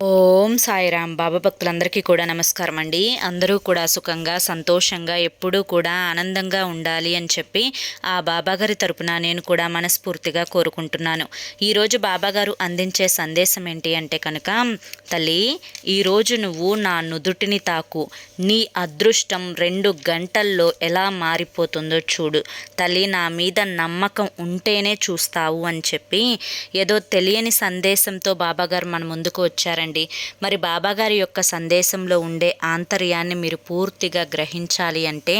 ఓం సాయిరామ్ బాబా భక్తులందరికీ కూడా నమస్కారం అండి అందరూ కూడా సుఖంగా సంతోషంగా ఎప్పుడూ కూడా ఆనందంగా ఉండాలి అని చెప్పి ఆ బాబాగారి తరపున నేను కూడా మనస్ఫూర్తిగా కోరుకుంటున్నాను. ఈరోజు బాబాగారు అందించే సందేశం ఏంటి అంటే కనుక తల్లి ఈరోజు నువ్వు నా నుదుటిని తాకు. నీ అదృష్టం రెండు గంటల్లో ఎలా మారిపోతుందో చూడు. తల్లి నా మీద నమ్మకం ఉంటేనే చూస్తావు అని చెప్పి ఏదో తెలియని సందేశంతో బాబాగారు మన ముందుకు వచ్చారండి. చేయండి. మరి బాబాగారి యొక్క సందేశంలో ఉండే ఆంతర్యాన్ని మీరు పూర్తిగా గ్రహించాలి అంటే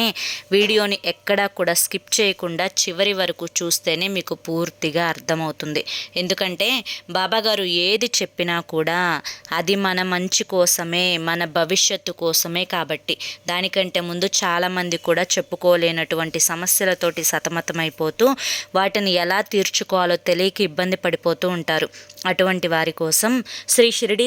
వీడియోని ఎక్కడా కూడా స్కిప్ చేయకుండా చివరి వరకు చూస్తేనే మీకు పూర్తిగా అర్థమవుతుంది. ఎందుకంటే బాబాగారు ఏది చెప్పినా కూడా అది మన మంచి కోసమే మన భవిష్యత్తు కోసమే కాబట్టి. దానికంటే ముందు చాలామంది కూడా చెప్పుకోలేనటువంటి సమస్యలతోటి సతమతమైపోతూ వాటిని ఎలా తీర్చుకోవాలో తెలియక ఇబ్బంది పడిపోతూ ఉంటారు. అటువంటి వారి కోసం శ్రీ షిరిడి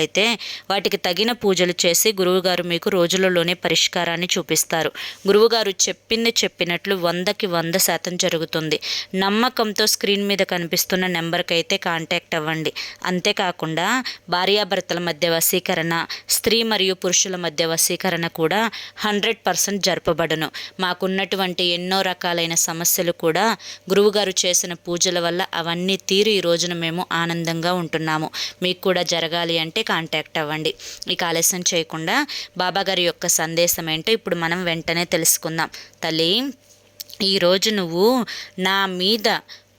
అయితే వాటికి తగిన పూజలు చేసి గురువుగారు మీకు రోజులలోనే పరిష్కారాన్ని చూపిస్తారు. గురువుగారు చెప్పింది చెప్పినట్లు వందకి వంద శాతం జరుగుతుంది. నమ్మకంతో స్క్రీన్ మీద కనిపిస్తున్న నెంబర్కి అయితే కాంటాక్ట్ అవ్వండి. అంతేకాకుండా భార్యాభర్తల మధ్య వశీకరణ స్త్రీ మరియు పురుషుల మధ్య వశీకరణ కూడా హండ్రెడ్ పర్సెంట్ జరపబడను. మాకున్నటువంటి ఎన్నో రకాలైన సమస్యలు కూడా గురువుగారు చేసిన పూజల వల్ల అవన్నీ తీరు ఈ రోజున మేము ఆనందంగా ఉంటున్నాము. మీకు కూడా జరగాలి అంటే కాంటాక్ట్ అవ్వండి. ఇక ఆలస్యం చేయకుండా బాబాగారి యొక్క సందేశం ఏంటో ఇప్పుడు మనం వెంటనే తెలుసుకుందాం. తల్లి ఈరోజు నువ్వు నా మీద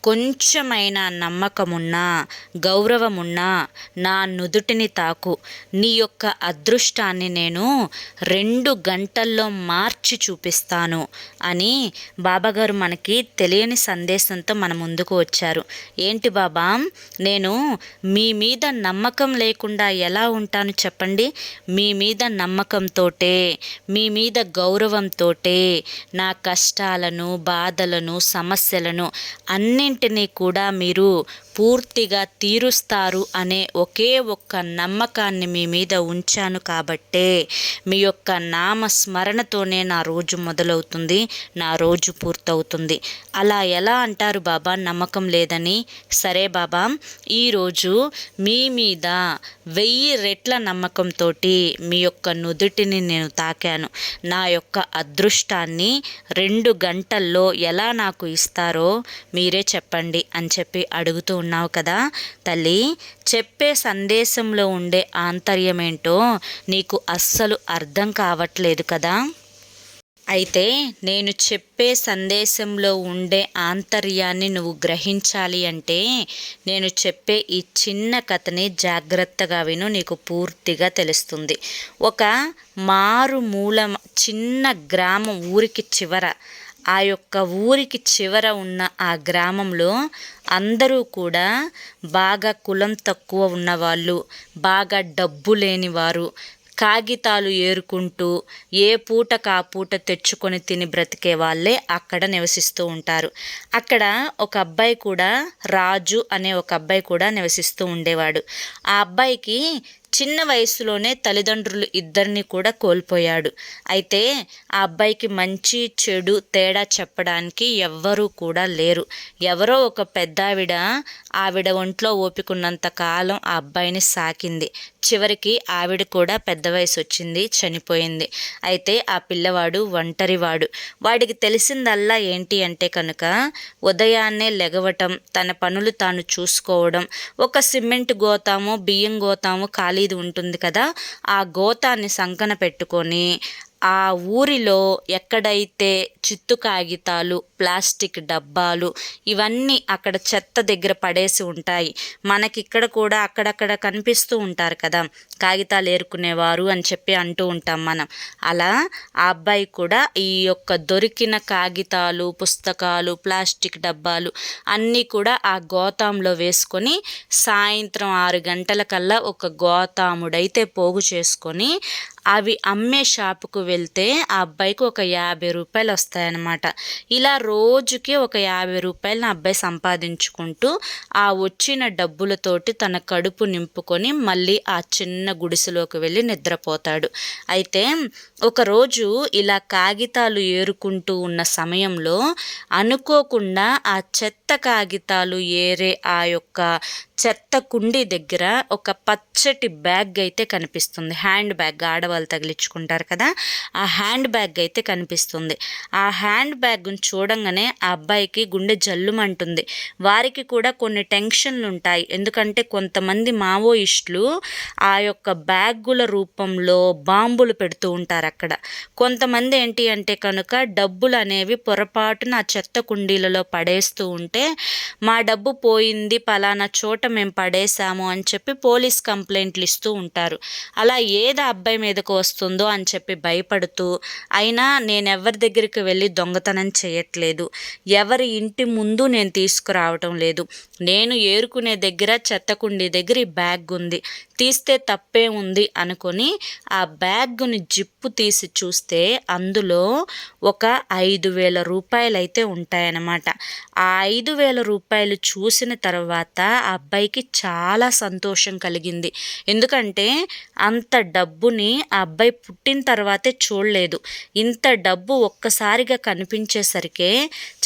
కొంచెమైనా నమ్మకమున్నా గౌరవమున్నా నా నుదుటిని తాకు. నీ యొక్క అదృష్టాన్ని నేను రెండు గంటల్లో మార్చి చూపిస్తాను అని బాబాగారు మనకి తెలియని సందేశంతో మన ముందుకు వచ్చారు. ఏంటి బాబా నేను మీ మీద నమ్మకం లేకుండా ఎలా ఉంటాను చెప్పండి? మీ మీద నమ్మకంతో మీ మీద గౌరవంతో నా కష్టాలను బాధలను సమస్యలను అన్ని అన్నింటినీ కూడా మీరు పూర్తిగా తీరుస్తారు అనే ఒకే ఒక్క నమ్మకాన్ని మీ మీద ఉంచాను కాబట్టే మీ యొక్క నామస్మరణతోనే నా రోజు మొదలవుతుంది నా రోజు పూర్తవుతుంది. అలా ఎలా అంటారు బాబా? నమ్మకం లేదని? సరే బాబా ఈరోజు మీ మీద వెయ్యి రెట్ల నమ్మకంతో మీ యొక్క నుదుటిని నేను తాకాను. నా యొక్క అదృష్టాన్ని రెండు గంటల్లో ఎలా నాకు ఇస్తారో మీరే చెప్పండి. చెప్పండి అని చెప్పి అడుగుతూ ఉన్నావు కదా తల్లి చెప్పే సందేశంలో ఉండే ఆంతర్యమేంటో నీకు అస్సలు అర్థం కావట్లేదు కదా. అయితే నేను చెప్పే సందేశంలో ఉండే ఆంతర్యాన్ని నువ్వు గ్రహించాలి అంటే నేను చెప్పే ఈ చిన్న కథని జాగ్రత్తగా విను నీకు పూర్తిగా తెలుస్తుంది. ఒక మారుమూల చిన్న గ్రామం ఊరికి చివర ఆ యొక్క ఊరికి చివర ఉన్న ఆ గ్రామంలో అందరూ కూడా బాగా కులం తక్కువ ఉన్నవాళ్ళు బాగా డబ్బు లేనివారు కాగితాలు ఏరుకుంటూ ఏ పూట కా పూట తెచ్చుకొని తిని బ్రతికే వాళ్ళే అక్కడ నివసిస్తూ ఉంటారు. అక్కడ ఒక అబ్బాయి కూడా రాజు అనే ఒక అబ్బాయి కూడా నివసిస్తూ ఉండేవాడు. ఆ అబ్బాయికి చిన్న వయసులోనే తల్లిదండ్రులు ఇద్దరిని కూడా కోల్పోయాడు. అయితే ఆ అబ్బాయికి మంచి చెడు తేడా చెప్పడానికి ఎవ్వరూ కూడా లేరు. ఎవరో ఒక పెద్దావిడ ఆవిడ ఒంట్లో ఓపికన్నంత కాలం ఆ అబ్బాయిని సాకింది. చివరికి ఆవిడ కూడా పెద్ద వయసు వచ్చింది చనిపోయింది. అయితే ఆ పిల్లవాడు ఒంటరివాడు. వాడికి తెలిసిందల్లా ఏంటి అంటే కనుక ఉదయాన్నే లెగవటం తన పనులు తాను చూసుకోవడం ఒక సిమెంట్ గోతాము బియ్యం గోతాము ఖాళీది ఉంటుంది కదా. ఆ గోతాన్ని సంకన పెట్టుకొని ఆ ఊరిలో ఎక్కడైతే చిత్తు కాగితాలు ప్లాస్టిక్ డబ్బాలు ఇవన్నీ అక్కడ చెత్త దగ్గర పడేసి ఉంటాయి. మనకి ఇక్కడ కూడా అక్కడక్కడ కనిపిస్తూ ఉంటారు కదా. కాగితాలు ఏరుకునేవారు అని చెప్పి అంటూ ఉంటాం మనం. అలా ఆ అబ్బాయి కూడా ఈ యొక్క దొరికిన కాగితాలు పుస్తకాలు ప్లాస్టిక్ డబ్బాలు అన్నీ కూడా ఆ గోతాంలో వేసుకొని సాయంత్రం ఆరు గంటల కల్లా ఒక గోతాముడైతే పోగు చేసుకొని అవి అమ్మే షాపుకు వెళ్తే ఆ అబ్బాయికి ఒక యాభై రూపాయలు వస్తాయి వస్తాయన్నమాట. ఇలా రోజుకి ఒక యాభై రూపాయలను అబ్బాయి సంపాదించుకుంటూ ఆ వచ్చిన డబ్బులతోటి తన కడుపు నింపుకొని మళ్ళీ ఆ చిన్న గుడిసెలోకి వెళ్ళి నిద్రపోతాడు. అయితే ఒకరోజు ఇలా కాగితాలు ఏరుకుంటూ ఉన్న సమయంలో అనుకోకుండా ఆ చెత్త కాగితాలు ఏరే ఆ యొక్క చెత్త కుండీ దగ్గర ఒక పచ్చటి బ్యాగ్ అయితే కనిపిస్తుంది. హ్యాండ్ బ్యాగ్ ఆడవాళ్ళు తగిలించుకుంటారు కదా. ఆ హ్యాండ్ బ్యాగ్ అయితే కనిపిస్తుంది. ఆ హ్యాండ్ బ్యాగ్ను చూడంగానే ఆ అబ్బాయికి గుండె జల్లుమంటుంది. వారికి కూడా కొన్ని టెన్షన్లు ఉంటాయి. ఎందుకంటే కొంతమంది మావోయిస్టులు ఆ యొక్క బ్యాగుల రూపంలో బాంబులు పెడుతూ ఉంటారు అక్కడ. కొంతమంది ఏంటి అంటే కనుక డబ్బులు అనేవి పొరపాటున ఆ చెత్త కుండీలలో పడేస్తూ ఉంటే మా డబ్బు పోయింది పలానా చోట మేము పడేసాము అని చెప్పి పోలీస్ కంప్లైంట్లు ఇస్తూ ఉంటారు. అలా ఏది అబ్బాయి మీదకు వస్తుందో అని చెప్పి భయపడుతూ అయినా నేను ఎవరి దగ్గరికి వెళ్ళి దొంగతనం చేయట్లేదు. ఎవరి ఇంటి ముందు నేను తీసుకురావటం లేదు. నేను ఏరుకునే దగ్గర చెత్తకుండి దగ్గర ఈ బ్యాగ్ ఉంది. తీస్తే తప్పే ఉంది అనుకొని ఆ బ్యాగ్ని జిప్పు తీసి చూస్తే అందులో ఒక ఐదు వేల రూపాయలు అయితే ఉంటాయన్నమాట. ఆ ఐదు వేల రూపాయలు చూసిన తర్వాత ఆ అబ్బాయికి చాలా సంతోషం కలిగింది. ఎందుకంటే అంత డబ్బుని ఆ అబ్బాయి పుట్టిన తర్వాతే చూడలేదు. ఇంత డబ్బు ఒక్కసారిగా కనిపించేసరికే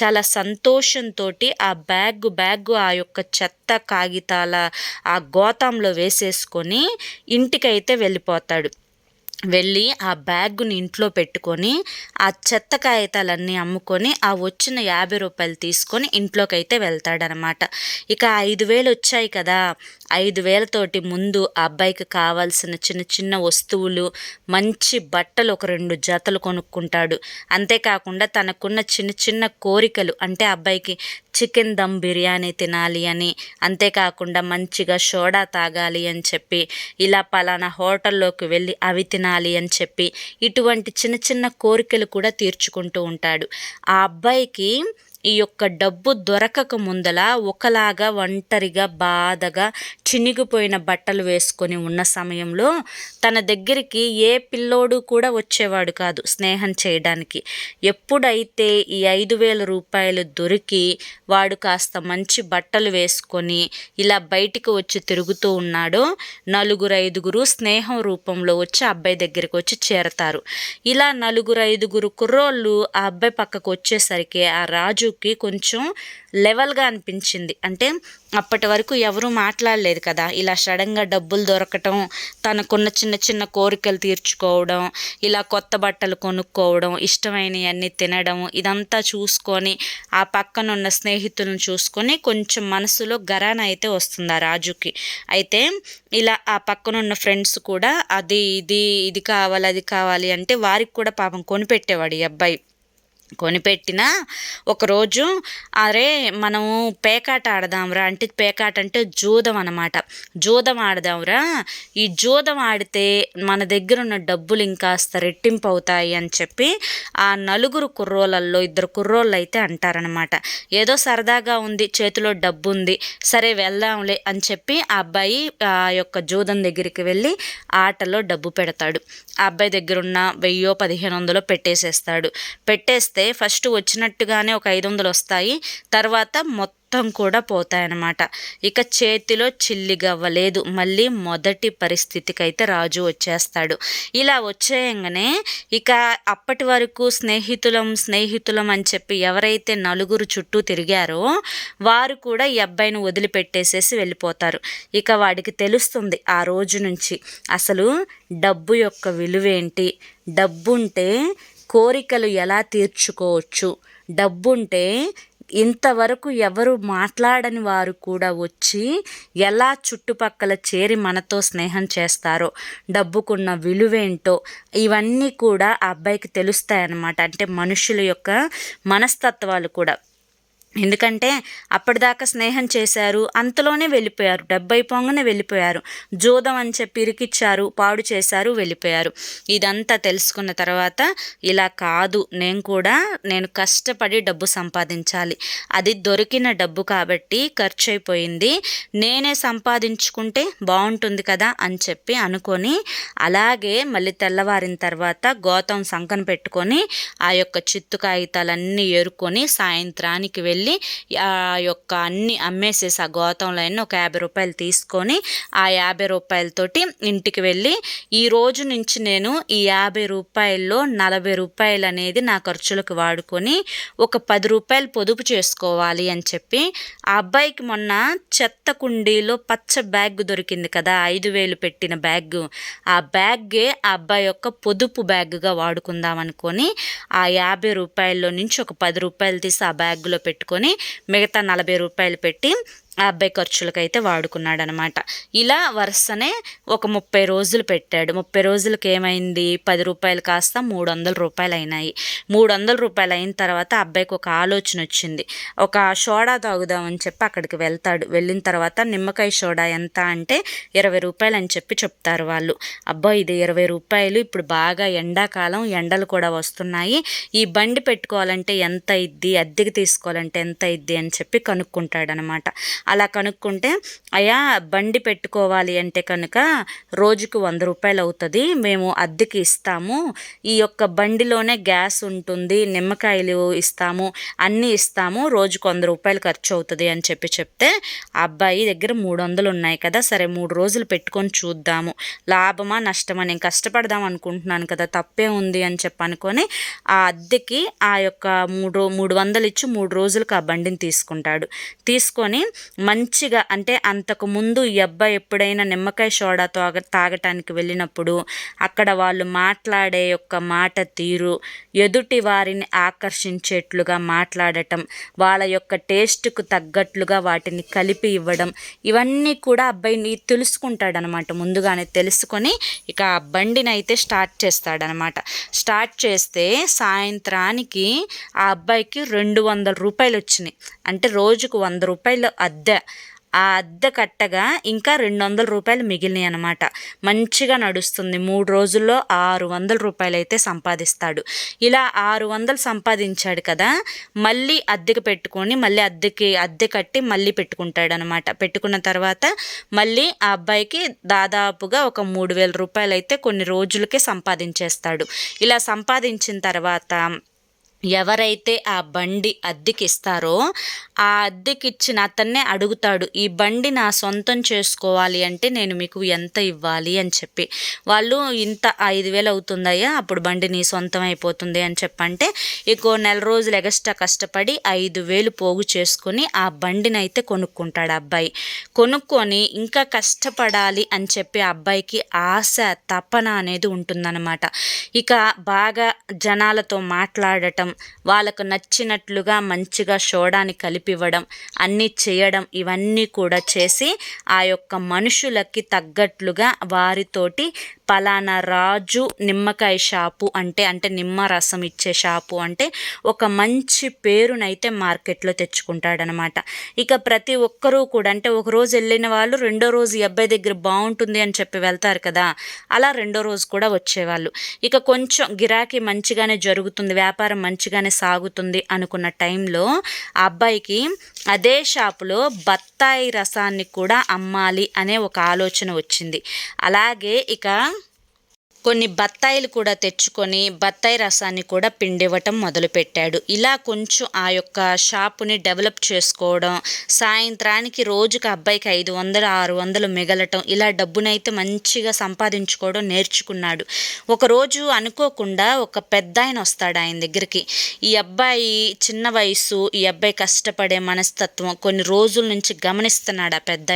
చాలా సంతోషంతో ఆ బ్యాగ్ బ్యాగ్ ఆ యొక్క చెత్త కాగితాల ఆ గోతంలో వేసేసుకొని ఇంటికైతే వెళ్ళిపోతాడు. వెళ్ళి ఆ బ్యాగ్ని ఇంట్లో పెట్టుకొని ఆ చెత్త కాగితాలన్నీ అమ్ముకొని ఆ వచ్చిన యాభై రూపాయలు తీసుకొని ఇంట్లోకి అయితే వెళ్తాడనమాట. ఇక ఐదు వేలు వచ్చాయి కదా. ఐదు వేలతోటి ముందు ఆ అబ్బాయికి కావాల్సిన చిన్న చిన్న వస్తువులు మంచి బట్టలు ఒక రెండు జతలు కొనుక్కుంటాడు. అంతేకాకుండా తనకున్న చిన్న చిన్న కోరికలు అంటే అబ్బాయికి చికెన్ దమ్ బిర్యానీ తినాలి అని. అంతేకాకుండా మంచిగా సోడా తాగాలి అని చెప్పి ఇలా పలానా హోటల్లోకి వెళ్ళి అవి తినాలి అని చెప్పి ఇటువంటి చిన్న చిన్న కోరికలు కూడా తీర్చుకుంటూ ఉంటాడు. ఆ అబ్బాయికి ఈ యొక్క డబ్బు దొరకక ముందల ఒకలాగా ఒంటరిగా బాధగా చినిగిపోయిన బట్టలు వేసుకొని ఉన్న సమయంలో తన దగ్గరికి ఏ పిల్లోడు కూడా వచ్చేవాడు కాదు స్నేహం చేయడానికి. ఎప్పుడైతే ఈ ఐదు వేల రూపాయలు దొరికి వాడు కాస్త మంచి బట్టలు వేసుకొని ఇలా బయటికి వచ్చి తిరుగుతూ ఉన్నాడో నలుగురు ఐదుగురు స్నేహం రూపంలో వచ్చి అబ్బాయి దగ్గరికి వచ్చి చేరతారు. ఇలా నలుగురు ఐదుగురు కుర్రోళ్ళు ఆ అబ్బాయి పక్కకు వచ్చేసరికి ఆ రాజుకి కొంచెం లెవెల్గా అనిపించింది. అంటే అప్పటి వరకు ఎవరూ మాట్లాడలేదు కదా. ఇలా సడన్గా డబ్బులు దొరకటం తనకున్న చిన్న చిన్న కోరికలు తీర్చుకోవడం ఇలా కొత్త బట్టలు కొనుక్కోవడం ఇష్టమైనవన్నీ తినడం ఇదంతా చూసుకొని ఆ పక్కన ఉన్న స్నేహితులను చూసుకొని కొంచెం మనసులో గరాన అయితే వస్తుంది ఆ రాజుకి. అయితే ఇలా ఆ పక్కనున్న ఫ్రెండ్స్ కూడా అది ఇది ఇది కావాలి అది కావాలి అంటే వారికి కూడా పాపం కొనిపెట్టేవాడు ఈ అబ్బాయి. కొనిపెట్టిన ఒకరోజు అరే మనము పేకాట ఆడదాంరా అంటే పేకాట అంటే జూదం అనమాట జూదం ఆడదాంరా ఈ జూదం ఆడితే మన దగ్గర ఉన్న డబ్బులు ఇంకాస్త రెట్టింపు అవుతాయి అని చెప్పి ఆ నలుగురు కుర్రోళ్ళల్లో ఇద్దరు కుర్రోళ్ళు అయితే అంటారనమాట ఏదో సరదాగా ఉంది చేతిలో డబ్బు ఉంది సరే వెళ్దాంలే అని చెప్పి ఆ అబ్బాయి ఆ యొక్క జూదం దగ్గరికి వెళ్ళి ఆటలో డబ్బు పెడతాడు. ఆ అబ్బాయి దగ్గర ఉన్న వెయ్యో పదిహేను వందలో పెట్టేసేస్తాడు. పెట్టేస్తే చేస్తే ఫస్ట్ వచ్చినట్టుగానే ఒక ఐదు వందలు వస్తాయి. తర్వాత మొత్తం కూడా పోతాయన్నమాట. ఇక చేతిలో చిల్లిగవ్వలేదు మళ్ళీ మొదటి పరిస్థితికి అయితే రాజు వచ్చేస్తాడు. ఇలా వచ్చేయంగానే ఇక అప్పటి వరకు స్నేహితులం స్నేహితులం అని చెప్పి ఎవరైతే నలుగురు చుట్టూ తిరిగారో వారు కూడా ఈ అబ్బాయిని వదిలిపెట్టేసేసి వెళ్ళిపోతారు. ఇక వాడికి తెలుస్తుంది ఆ రోజు నుంచి. అసలు డబ్బు యొక్క విలువేంటి? డబ్బుంటే కోరికలు ఎలా తీర్చుకోవచ్చు? డబ్బుంటే ఇంతవరకు ఎవరు మాట్లాడని వారు కూడా వచ్చి ఎలా చుట్టుపక్కల చేరి మనతో స్నేహం చేస్తారో డబ్బుకున్న విలువేంటో ఇవన్నీ కూడా ఆ అబ్బాయికి తెలుస్తాయన్నమాట. అంటే మనుషుల యొక్క మనస్తత్వాలు కూడా. ఎందుకంటే అప్పటిదాకా స్నేహం చేశారు అంతలోనే వెళ్ళిపోయారు డెబ్బై పొంగనే వెళ్ళిపోయారు జోదం అని చెప్పి ఇరికిచ్చారు పాడు చేశారు వెళ్ళిపోయారు. ఇదంతా తెలుసుకున్న తర్వాత ఇలా కాదు నేను కూడా నేను కష్టపడి డబ్బు సంపాదించాలి. అది దొరికిన డబ్బు కాబట్టి ఖర్చు అయిపోయింది నేనే సంపాదించుకుంటే బాగుంటుంది కదా అని చెప్పి అనుకొని అలాగే మళ్ళీ తెల్లవారిన తర్వాత గోతం సంకన పెట్టుకొని ఆ యొక్క చిత్తు కాగితాలన్నీ ఏరుకొని సాయంత్రానికి వెళ్ళి వెళ్ళి ఆ యొక్క అన్ని అమ్మేసేసి ఆ గోతంలో ఒక యాభై రూపాయలు తీసుకొని ఆ యాభై రూపాయలతోటి ఇంటికి వెళ్ళి ఈ రోజు నుంచి నేను ఈ యాభై రూపాయల్లో నలభై రూపాయలు అనేది నా ఖర్చులకు వాడుకొని ఒక పది రూపాయలు పొదుపు చేసుకోవాలి అని చెప్పి ఆ అబ్బాయికి మొన్న చెత్త కుండీలో పచ్చ బ్యాగ్ దొరికింది కదా ఐదు వేలు పెట్టిన బ్యాగ్. ఆ బ్యాగే ఆ అబ్బాయి యొక్క పొదుపు బ్యాగ్గా వాడుకుందాం అనుకొని ఆ యాభై రూపాయల్లో నుంచి ఒక పది రూపాయలు తీసి ఆ బ్యాగ్లో పెట్టుకుని పెట్టుకొని మిగతా నలభై రూపాయలు పెట్టి ఆ అబ్బాయి ఖర్చులకైతే వాడుకున్నాడు అనమాట ఇలా వరుసనే ఒక ముప్పై రోజులు పెట్టాడు. ముప్పై రోజులకి ఏమైంది? పది రూపాయలు కాస్త మూడు వందల రూపాయలు అయినాయి మూడు వందల రూపాయలు అయిన తర్వాత అబ్బాయికి ఒక ఆలోచన వచ్చింది. ఒక సోడా తాగుదామని చెప్పి అక్కడికి వెళ్తాడు. వెళ్ళిన తర్వాత నిమ్మకాయ సోడా ఎంత అంటే ఇరవై రూపాయలు అని చెప్పి చెప్తారు వాళ్ళు. అబ్బాయి ఇది ఇరవై రూపాయలు. ఇప్పుడు బాగా ఎండాకాలం ఎండలు కూడా వస్తున్నాయి. ఈ బండి పెట్టుకోవాలంటే ఎంత ఇద్ది? అద్దెకి తీసుకోవాలంటే ఎంత ఇద్ది? అని చెప్పి కనుక్కుంటాడనమాట. అలా కనుక్కుంటే అయ్యా బండి పెట్టుకోవాలి అంటే కనుక రోజుకు వంద రూపాయలు అవుతుంది మేము అద్దెకి ఇస్తాము ఈ యొక్క బండిలోనే గ్యాస్ ఉంటుంది నిమ్మకాయలు ఇస్తాము అన్నీ ఇస్తాము రోజుకు వంద రూపాయలు ఖర్చు అవుతుంది అని చెప్పి చెప్తే ఆ అబ్బాయి దగ్గర మూడు వందలు ఉన్నాయి కదా సరే మూడు రోజులు పెట్టుకొని చూద్దాము లాభమా నష్టమా నేను కష్టపడదాం అనుకుంటున్నాను కదా తప్పే ఉంది అని చెప్పి అనుకొని ఆ అద్దెకి ఆ యొక్క మూడు మూడు వందలు ఇచ్చి మూడు రోజులకు ఆ బండిని తీసుకుంటాడు. తీసుకొని మంచిగా అంటే అంతకు ముందు ఈ అబ్బాయి ఎప్పుడైనా నిమ్మకాయ సోడా తాగ తాగటానికి వెళ్ళినప్పుడు అక్కడ వాళ్ళు మాట్లాడే యొక్క మాట తీరు ఎదుటి వారిని ఆకర్షించేట్లుగా మాట్లాడటం వాళ్ళ యొక్క టేస్ట్కు తగ్గట్లుగా వాటిని కలిపి ఇవ్వడం ఇవన్నీ కూడా అబ్బాయిని తెలుసుకుంటాడనమాట. ముందుగానే తెలుసుకొని ఇక ఆ బండిని అయితే స్టార్ట్ చేస్తాడనమాట. స్టార్ట్ చేస్తే సాయంత్రానికి ఆ అబ్బాయికి రెండు వందల రూపాయలు వచ్చినాయి అంటే రోజుకు వంద రూపాయలు అద్దె అద్దె ఆ అద్దె కట్టగా ఇంకా రెండు వందల రూపాయలు మిగిలినాయి అనమాట మంచిగా నడుస్తుంది. మూడు రోజుల్లో ఆరు వందల రూపాయలు అయితే సంపాదిస్తాడు. ఇలా ఆరు వందలు సంపాదించాడు కదా మళ్ళీ అద్దెకి పెట్టుకొని మళ్ళీ అద్దెకి అద్దె కట్టి మళ్ళీ పెట్టుకుంటాడు అనమాట పెట్టుకున్న తర్వాత మళ్ళీ ఆ అబ్బాయికి దాదాపుగా ఒక మూడు వేల రూపాయలు అయితే కొన్ని రోజులకే సంపాదించేస్తాడు. ఇలా సంపాదించిన తర్వాత ఎవరైతే ఆ బండి అద్దెకిస్తారో ఆ అద్దెకిచ్చిన అతన్నే అడుగుతాడు ఈ బండి నా సొంతం చేసుకోవాలి అంటే నేను మీకు ఎంత ఇవ్వాలి? అని చెప్పి. వాళ్ళు ఇంత ఐదు వేలు అవుతుందయ్యా అప్పుడు బండి నీ సొంతం అయిపోతుంది అని చెప్పంటే ఇంకో నెల రోజులు ఎగస్ట్రా కష్టపడి ఐదు వేలు పోగు చేసుకొని ఆ బండిని అయితే కొనుక్కుంటాడు అబ్బాయి. కొనుక్కొని ఇంకా కష్టపడాలి అని చెప్పి అబ్బాయికి ఆశ తపన అనేది ఉంటుందన్నమాట. ఇక బాగా జనాలతో మాట్లాడటం వాళ్ళకు నచ్చినట్లుగా మంచిగా షోడాని కలిపివ్వడం అన్నీ చేయడం ఇవన్నీ కూడా చేసి ఆ యొక్క మనుషులకి తగ్గట్లుగా వారితోటి పలానా రాజు నిమ్మకాయ షాపు అంటే అంటే నిమ్మ రసం ఇచ్చే షాపు అంటే ఒక మంచి పేరునైతే మార్కెట్లో తెచ్చుకుంటాడనమాట. ఇక ప్రతి ఒక్కరూ కూడా అంటే ఒక రోజు వెళ్ళిన వాళ్ళు రెండో రోజు ఈ అబ్బాయి దగ్గర బాగుంటుంది అని చెప్పి వెళ్తారు కదా అలా రెండో రోజు కూడా వచ్చేవాళ్ళు. ఇక కొంచెం గిరాకీ మంచిగానే జరుగుతుంది వ్యాపారం మంచిగానే సాగుతుంది అనుకున్న టైంలో ఆ అబ్బాయికి అదే షాపులో బత్తాయి రసాన్ని కూడా అమ్మాలి అనే ఒక ఆలోచన వచ్చింది. అలాగే ఇక కొన్ని బత్తాయిలు కూడా తెచ్చుకొని బత్తాయి రసాన్ని కూడా పిండివ్వటం మొదలుపెట్టాడు. ఇలా కొంచెం ఆ యొక్క షాపుని డెవలప్ చేసుకోవడం సాయంత్రానికి రోజుకి అబ్బాయికి ఐదు వందలు ఆరు వందలు మిగలటం ఇలా డబ్బునైతే మంచిగా సంపాదించుకోవడం నేర్చుకున్నాడు. ఒకరోజు అనుకోకుండా ఒక పెద్ద ఆయన వస్తాడు ఆయన దగ్గరికి. ఈ అబ్బాయి చిన్న వయసు ఈ అబ్బాయి కష్టపడే మనస్తత్వం కొన్ని రోజుల నుంచి గమనిస్తున్నాడు ఆ పెద్ద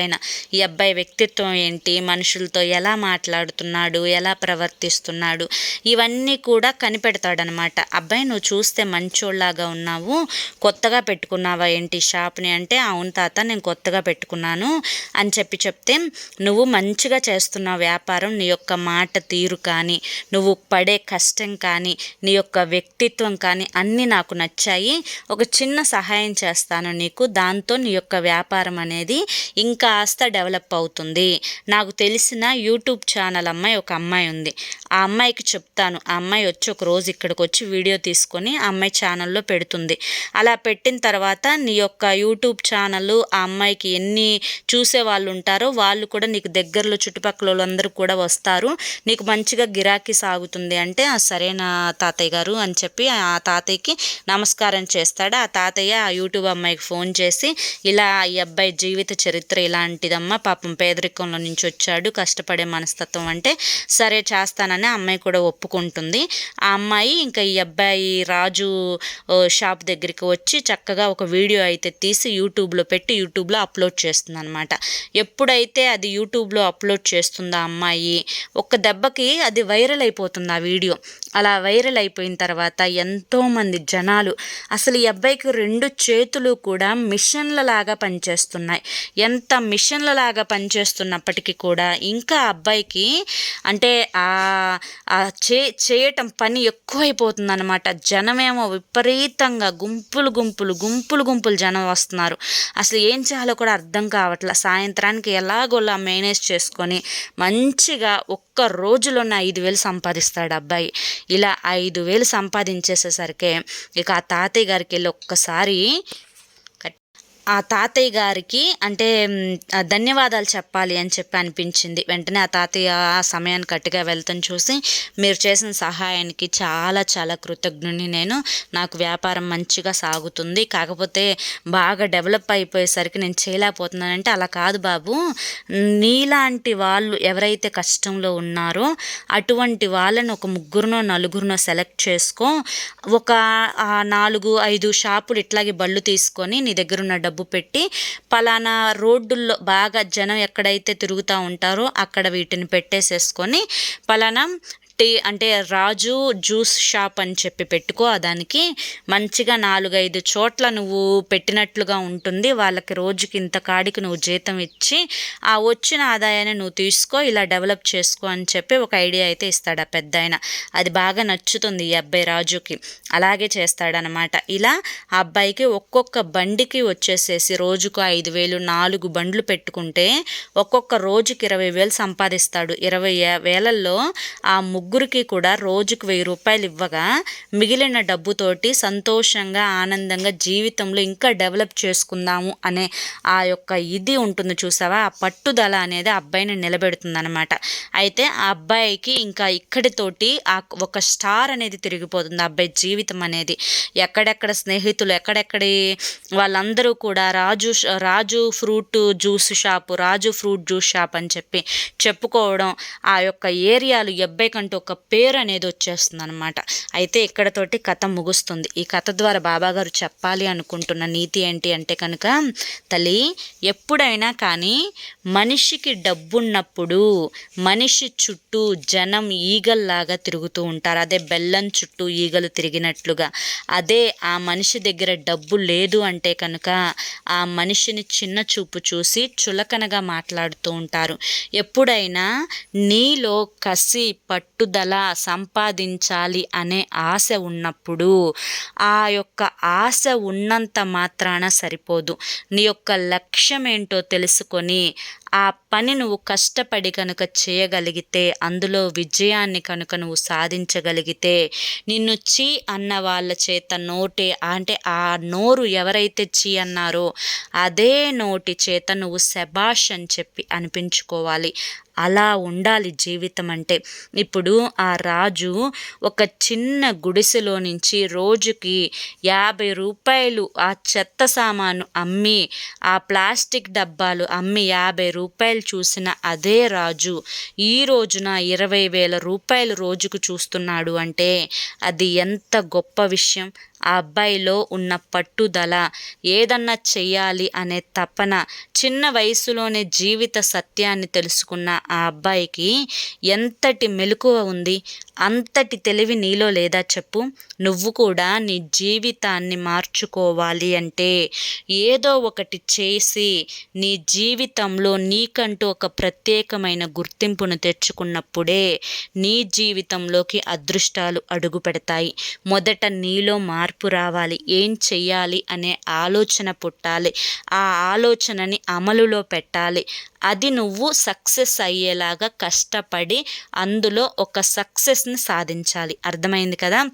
ఈ అబ్బాయి వ్యక్తిత్వం ఏంటి మనుషులతో ఎలా మాట్లాడుతున్నాడు ఎలా ప్రవర్తి ప్రవర్తిస్తున్నాడు ఇవన్నీ కూడా కనిపెడతాడనమాట. అబ్బాయి నువ్వు చూస్తే మంచోళ్ళలాగా ఉన్నావు. కొత్తగా పెట్టుకున్నావా ఏంటి షాప్ని? అంటే అవును తాత నేను కొత్తగా పెట్టుకున్నాను అని చెప్పి చెప్తే నువ్వు మంచిగా చేస్తున్నావు వ్యాపారం. నీ యొక్క మాట తీరు కానీ నువ్వు పడే కష్టం కానీ నీ యొక్క వ్యక్తిత్వం కానీ అన్నీ నాకు నచ్చాయి. ఒక చిన్న సహాయం చేస్తాను నీకు. దాంతో నీ యొక్క వ్యాపారం అనేది ఇంకా ఇంకాస్త డెవలప్ అవుతుంది. నాకు తెలిసిన యూట్యూబ్ ఛానల్ అమ్మాయి ఒక అమ్మాయి ఉంది. ఆ అమ్మాయికి చెప్తాను. ఆ అమ్మాయి వచ్చి ఒక రోజు ఇక్కడికి వచ్చి వీడియో తీసుకొని ఆ అమ్మాయి ఛానల్లో పెడుతుంది. అలా పెట్టిన తర్వాత నీ యొక్క యూట్యూబ్ ఛానల్ ఆ అమ్మాయికి ఎన్ని చూసే వాళ్ళు ఉంటారో వాళ్ళు కూడా నీకు దగ్గరలో చుట్టుపక్కల వాళ్ళందరూ కూడా వస్తారు. నీకు మంచిగా గిరాకీ సాగుతుంది అంటే సరైన సరేనా తాతయ్య గారు అని చెప్పి ఆ తాతయ్యకి నమస్కారం చేస్తాడు. ఆ తాతయ్య ఆ యూట్యూబ్ అమ్మాయికి ఫోన్ చేసి ఇలా ఈ అబ్బాయి జీవిత చరిత్ర ఇలాంటిదమ్మా పాపం పేదరికంలో నుంచి వచ్చాడు కష్టపడే మనస్తత్వం అంటే సరే చేస్తా ఆ అమ్మాయి కూడా ఒప్పుకుంటుంది. ఆ అమ్మాయి ఇంకా ఈ అబ్బాయి రాజు షాప్ దగ్గరికి వచ్చి చక్కగా ఒక వీడియో అయితే తీసి యూట్యూబ్లో పెట్టి యూట్యూబ్లో అప్లోడ్ చేస్తుంది అనమాట ఎప్పుడైతే అది యూట్యూబ్లో అప్లోడ్ చేస్తుందో ఆ అమ్మాయి ఒక్క దెబ్బకి అది వైరల్ అయిపోతుంది ఆ వీడియో. అలా వైరల్ అయిపోయిన తర్వాత ఎంతోమంది జనాలు అసలు ఈ అబ్బాయికి రెండు చేతులు కూడా మిషన్ల లాగా పనిచేస్తున్నాయి. ఎంత మిషన్ల లాగా పనిచేస్తున్నప్పటికీ కూడా ఇంకా అబ్బాయికి అంటే ఆ చే చేయటం పని ఎక్కువైపోతుంది అనమాట జనమేమో విపరీతంగా గుంపులు గుంపులు గుంపులు గుంపులు జనం వస్తున్నారు. అసలు ఏం చేయాలో కూడా అర్థం కావట్లే. సాయంత్రానికి ఎలాగోలా మేనేజ్ చేసుకొని మంచిగా ఒక్క రోజులోనే ఐదు వేలు సంపాదిస్తాడు అబ్బాయి. ఇలా ఐదు వేలు సంపాదించేసేసరికి ఇక ఆ తాతయ్య గారికి వెళ్ళి ఒక్కసారి ఆ తాతయ్య గారికి అంటే ధన్యవాదాలు చెప్పాలి అని చెప్పి అనిపించింది. వెంటనే ఆ తాతయ్య ఆ సమయానికి కట్టుగా వెళ్తాను చూసి మీరు చేసిన సహాయానికి చాలా చాలా కృతజ్ఞుని నేను. నాకు వ్యాపారం మంచిగా సాగుతుంది. కాకపోతే బాగా డెవలప్ అయిపోయేసరికి నేను చేయలేకపోతున్నానంటే అలా కాదు బాబు. నీలాంటి వాళ్ళు ఎవరైతే కష్టంలో ఉన్నారో అటువంటి వాళ్ళని ఒక ముగ్గురునో నలుగురినో సెలెక్ట్ చేసుకో. ఒక నాలుగు ఐదు షాపులు ఇట్లాగే బళ్ళు తీసుకొని నీ దగ్గర ఉన్న డబ్బు పెట్టి పలానా రోడ్డుల్లో బాగా జనం ఎక్కడైతే తిరుగుతూ ఉంటారో అక్కడ వీటిని పెట్టేసేసుకొని పలానా పెట్టి అంటే రాజు జ్యూస్ షాప్ అని చెప్పి పెట్టుకో దానికి మంచిగా నాలుగైదు చోట్ల నువ్వు పెట్టినట్లుగా ఉంటుంది. వాళ్ళకి రోజుకి ఇంత కాడికి నువ్వు జీతం ఇచ్చి ఆ వచ్చిన ఆదాయాన్ని నువ్వు తీసుకో ఇలా డెవలప్ చేసుకో అని చెప్పి ఒక ఐడియా అయితే ఇస్తాడు ఆ పెద్ద ఆయన అది బాగా నచ్చుతుంది ఈ అబ్బాయి రాజుకి. అలాగే చేస్తాడనమాట. ఇలా ఆ అబ్బాయికి ఒక్కొక్క బండికి వచ్చేసేసి రోజుకు ఐదు వేలు నాలుగు బండ్లు పెట్టుకుంటే ఒక్కొక్క రోజుకి ఇరవై వేలు సంపాదిస్తాడు. ఇరవై వేలల్లో ఆ ముగ్గురికి కూడా రోజుకు వెయ్యి రూపాయలు ఇవ్వగా మిగిలిన డబ్బుతోటి సంతోషంగా ఆనందంగా జీవితంలో ఇంకా డెవలప్ చేసుకుందాము అనే ఆ యొక్క ఇది ఉంటుంది చూసావా? ఆ పట్టుదల అనేది ఆ అబ్బాయిని నిలబెడుతుంది అయితే ఆ అబ్బాయికి ఇంకా ఇక్కడితోటి ఆ ఒక స్టార్ అనేది తిరిగిపోతుంది ఆ అబ్బాయి జీవితం అనేది. ఎక్కడెక్కడ స్నేహితులు ఎక్కడెక్కడి వాళ్ళందరూ కూడా Raju Raju fruit juice shop Raju fruit juice shop అని చెప్పి చెప్పుకోవడం ఆ యొక్క ఏరియాలు అబ్బాయి కంటే ఒక పేరు అనేది వచ్చేస్తుంది అనమాట అయితే ఇక్కడతోటి కథ ముగుస్తుంది. ఈ కథ ద్వారా బాబాగారు చెప్పాలి అనుకుంటున్న నీతి ఏంటి అంటే కనుక తల్లి ఎప్పుడైనా కానీ మనిషికి డబ్బున్నప్పుడు మనిషి చుట్టూ జనం ఈగల్లాగా తిరుగుతూ ఉంటారు. అదే బెల్లం చుట్టూ ఈగలు తిరిగినట్లుగా. అదే ఆ మనిషి దగ్గర డబ్బు లేదు అంటే కనుక ఆ మనిషిని చిన్న చూపు చూసి చులకనగా మాట్లాడుతూ ఉంటారు. ఎప్పుడైనా నీలో కసి పట్టు పట్టుదల సంపాదించాలి అనే ఆశ ఉన్నప్పుడు ఆ యొక్క ఆశ ఉన్నంత మాత్రాన సరిపోదు. నీ యొక్క లక్ష్యం ఏంటో తెలుసుకొని ఆ పని నువ్వు కష్టపడి కనుక చేయగలిగితే అందులో విజయాన్ని కనుక నువ్వు సాధించగలిగితే నిన్ను చీ అన్న వాళ్ళ చేత నోటే అంటే ఆ నోరు ఎవరైతే చీ అన్నారో అదే నోటి చేత నువ్వు శబాష్ అని చెప్పి అనిపించుకోవాలి. అలా ఉండాలి జీవితం అంటే. ఇప్పుడు ఆ రాజు ఒక చిన్న గుడిసెలో నుంచి రోజుకి యాభై రూపాయలు ఆ చెత్త సామాను అమ్మి ఆ ప్లాస్టిక్ డబ్బాలు అమ్మి యాభై రూపాయలు చూసిన అదే రాజు ఈ రోజున ఇరవై వేల రూపాయలు రోజుకు చూస్తున్నాడు అంటే అది ఎంత గొప్ప విషయం? ఆ అబ్బాయిలో ఉన్న పట్టుదల ఏదన్నా చెయ్యాలి అనే తపన చిన్న వయసులోనే జీవిత సత్యాన్ని తెలుసుకున్న ఆ అబ్బాయికి ఎంతటి మెలకువ ఉంది అంతటి తెలివి నీలో లేదా చెప్పు. నువ్వు కూడా నీ జీవితాన్ని మార్చుకోవాలి అంటే ఏదో ఒకటి చేసి నీ జీవితంలో నీకంటూ ఒక ప్రత్యేకమైన గుర్తింపును తెచ్చుకున్నప్పుడే నీ జీవితంలోకి అదృష్టాలు అడుగు పెడతాయి మొదట నీలో మార్పు మార్పు రావాలి. ఏం చెయ్యాలి అనే ఆలోచన పుట్టాలి. ఆ ఆలోచనని అమలులో పెట్టాలి. అది నువ్వు సక్సెస్ అయ్యేలాగా కష్టపడి అందులో ఒక సక్సెస్ని సాధించాలి. అర్థమైంది కదా?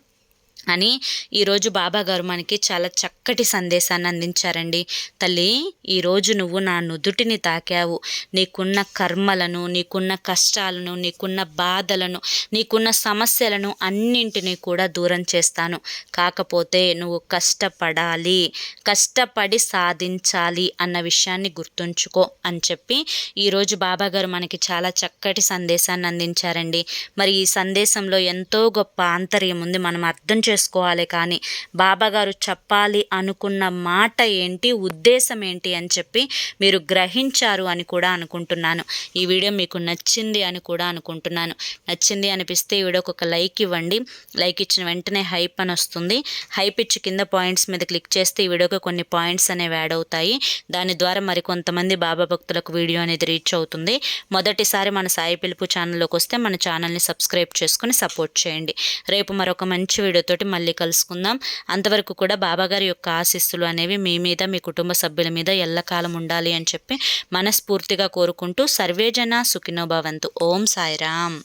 అని ఈరోజు బాబా గారు మనకి చాలా చక్కటి సందేశాన్ని అందించారండి. తల్లి ఈరోజు నువ్వు నా నుదుటిని తాకావు. నీకున్న కర్మలను నీకున్న కష్టాలను నీకున్న బాధలను నీకున్న సమస్యలను అన్నింటినీ కూడా దూరం చేస్తాను. కాకపోతే నువ్వు కష్టపడాలి కష్టపడి సాధించాలి అన్న విషయాన్ని గుర్తుంచుకో అని చెప్పి ఈరోజు బాబా గారు మనకి చాలా చక్కటి సందేశాన్ని అందించారండి. మరి ఈ సందేశంలో ఎంతో గొప్ప ఆంతర్యం ఉంది. మనం అర్థం చేసుకోవాలి కానీ బాబాగారు చెప్పాలి అనుకున్న మాట ఏంటి ఉద్దేశం ఏంటి అని చెప్పి మీరు గ్రహించారు అని కూడా అనుకుంటున్నాను. ఈ వీడియో మీకు నచ్చింది అని కూడా అనుకుంటున్నాను. నచ్చింది అనిపిస్తే ఈ వీడియోకి ఒక లైక్ ఇవ్వండి. లైక్ ఇచ్చిన వెంటనే హైప్ అని వస్తుంది. హైప్ ఇచ్చి కింద పాయింట్స్ మీద క్లిక్ చేస్తే ఈ వీడియోకి కొన్ని పాయింట్స్ అనేవి యాడ్ అవుతాయి. దాని ద్వారా మరి కొంతమంది బాబా భక్తులకు వీడియో అనేది రీచ్ అవుతుంది. మొదటిసారి మన సాయి పిలుపు ఛానల్లోకి వస్తే మన ఛానల్ని సబ్స్క్రైబ్ చేసుకుని సపోర్ట్ చేయండి. రేపు మరొక మంచి వీడియోతోటి మళ్ళీ కలుసుకుందాం. అంతవరకు కూడా బాబాగారి యొక్క ఆశీస్సులు అనేవి మీ మీద మీ కుటుంబ సభ్యుల మీద ఎల్లకాలం ఉండాలి అని చెప్పి మనస్ఫూర్తిగా కోరుకుంటూ సర్వేజన సుఖినో భవంతు. ఓం సాయిరామ్.